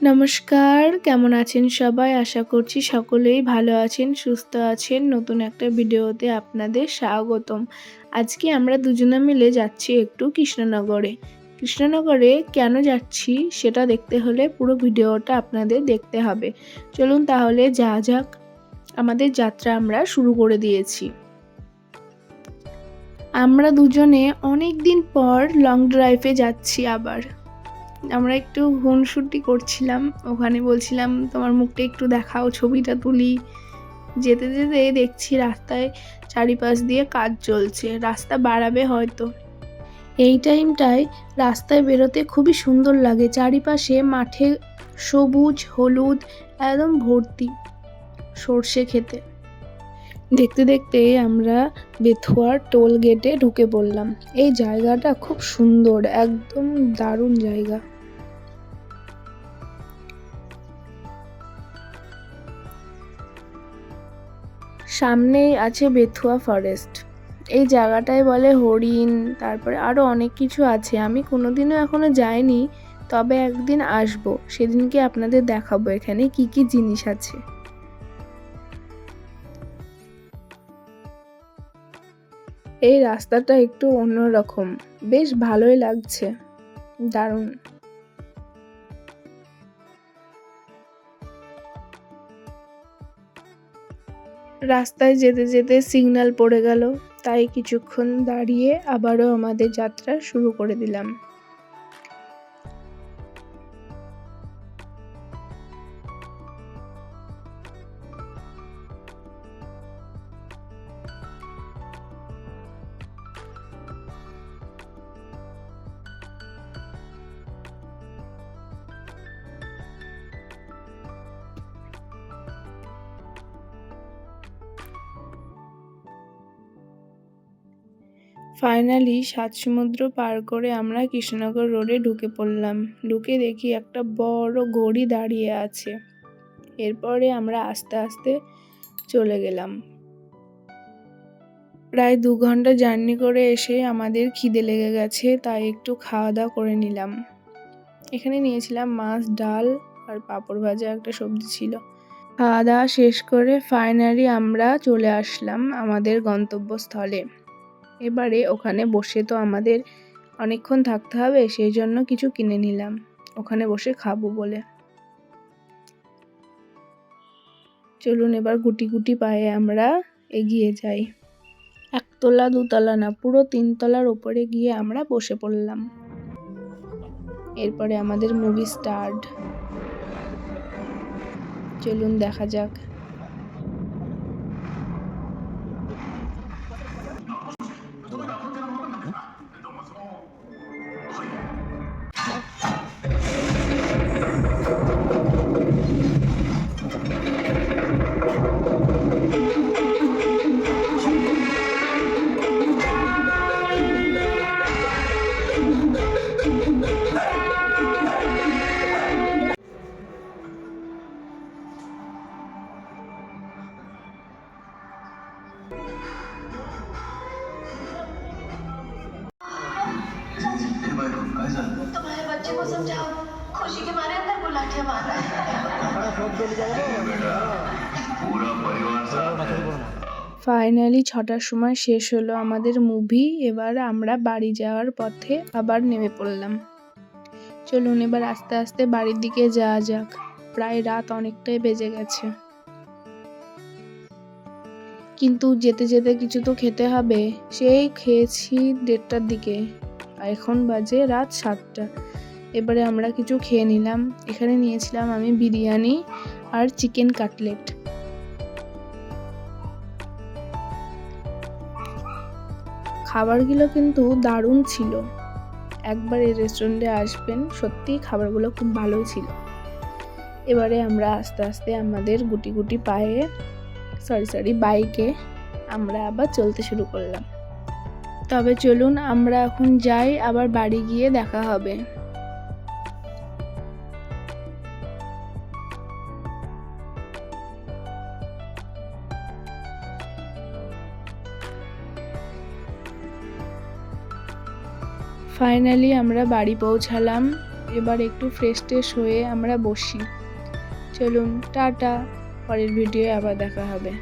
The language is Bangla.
নমস্কার, কেমন আছেন সবাই? আশা করছি সকলেই ভালো আছেন, সুস্থ আছেন। নতুন একটা ভিডিওতে আপনাদের স্বাগতম। আজকে আমরা দুজনে মিলে যাচ্ছি একটু কৃষ্ণনগরে। কৃষ্ণনগরে কেন যাচ্ছি সেটা দেখতে হলে পুরো ভিডিওটা আপনাদের দেখতে হবে। চলুন তাহলে যা যাক, আমাদের যাত্রা আমরা শুরু করে দিয়েছি। আমরা দুজনে অনেক দিন পর লং ড্রাইভে যাচ্ছি আবার। আমরা একটু ঘুনসুটি করছিলাম, ওখানে বলছিলাম, তোমার মুখটা একটু দেখাও, ছবিটা তুলি। যেতে যেতে দেখছি রাস্তায় চারিপাশ দিয়ে কাজ চলছে, রাস্তা বাড়াবে হয়তো। এই টাইমটায় রাস্তায় বেরোতে খুবই সুন্দর লাগে, চারিপাশে মাঠে সবুজ, হলুদ, একদম ভর্তি সর্ষে খেতে। দেখতে দেখতে আমরা বেথুয়ার টোল গেটে ঢুকে পড়লাম। এই জায়গাটা খুব সুন্দর, একদম দারুণ জায়গা। সামনেই আছে বেথুয়া ফরেস্ট। এই জায়গাটায় বলে হরিণ, তারপরে আরও অনেক কিছু আছে। আমি কোনোদিনও এখনও যাইনি, তবে একদিন আসব। সেদিনকে আপনাদের দেখাবো এখানে কি কি জিনিস আছে। এই রাস্তাটা একটু অন্যরকম। বেশ ভালোই লাগছে। দারুণ। রাস্তায় যেতে যেতে সিগন্যাল পড়ে গেল। তাই কিছুক্ষণ দাঁড়িয়ে আবারও আমাদের যাত্রা শুরু করে দিলাম। ফাইনালি সাত সমুদ্র পার করে আমরা কৃষ্ণনগর রোডে ঢুকে পড়লাম। ঢুকে দেখি একটা বড় গড়ি দাঁড়িয়ে আছে। এরপরে আমরা আস্তে আস্তে চলে গেলাম। প্রায় দু ঘণ্টা জার্নি করে এসে আমাদের খিদে লেগে গেছে, তাই একটু খাওয়া দাওয়া করে নিলাম। এখানে নিয়েছিলাম মাছ, ডাল আর পাঁপড় ভাজা একটা সবজি ছিল। খাওয়া দাওয়া শেষ করে ফাইনালি আমরা চলে আসলাম আমাদের গন্তব্যস্থলে। এবারে ওখানে বসে তো আমাদের অনেকক্ষণ থাকতে হবে, সেই জন্য কিছু কিনে নিলাম। ওখানে বসে খাব বলে। চলুন এবার গুটি গুটি পায়ে আমরা এগিয়ে যাই। একতলা, দুতলা না, পুরো তিনতলার ওপরে গিয়ে আমরা বসে পড়লাম। এরপরে আমাদের মুভি স্টার্ট চলুন দেখা যাক। तुम्हारे बच्चे को समझाओ खुशी के मारे अंदर को लाठियां मार रहा है पूरा परिवार साथ है ফাইনালি ছটার সময় শেষ হলো আমাদের মুভি এবার আমরা বাড়ি যাওয়ার পথে আবার নেমে পড়লাম চলুন এবার আস্তে আস্তে বাড়ির দিকে যাওয়া যাক প্রায় রাত অনেকটাই বেজে গেছে কিন্তু যেতে যেতে কিছু তো খেতে হবে সেই খেয়েছি দেড়টার দিকে আর এখন বাজে রাত সাতটা। এবারে আমরা কিছু খেয়ে নিলাম। এখানে নিয়েছিলাম আমি বিরিয়ানি আর চিকেন কাটলেট। খাবারগুলো কিন্তু দারুণ ছিল। একবার এই রেস্টুরেন্টে আসবেন, সত্যিই খাবারগুলো খুব ভালো ছিল। এবারে আমরা আস্তে আস্তে আমাদের গুটি গুটি পায়ে সরি সরি বাইকে আমরা আবার চলতে শুরু করলাম। তবে চলুন আমরা এখন যাই, আবার বাড়ি গিয়ে দেখা হবে। ফাইনালি আমরা বাড়ি পৌঁছালাম। এবার একটু ফ্রেশ ট্রেশ হয়ে আমরা বসি। চলুন, টাটা, পরের ভিডিও আবার দেখা হবে।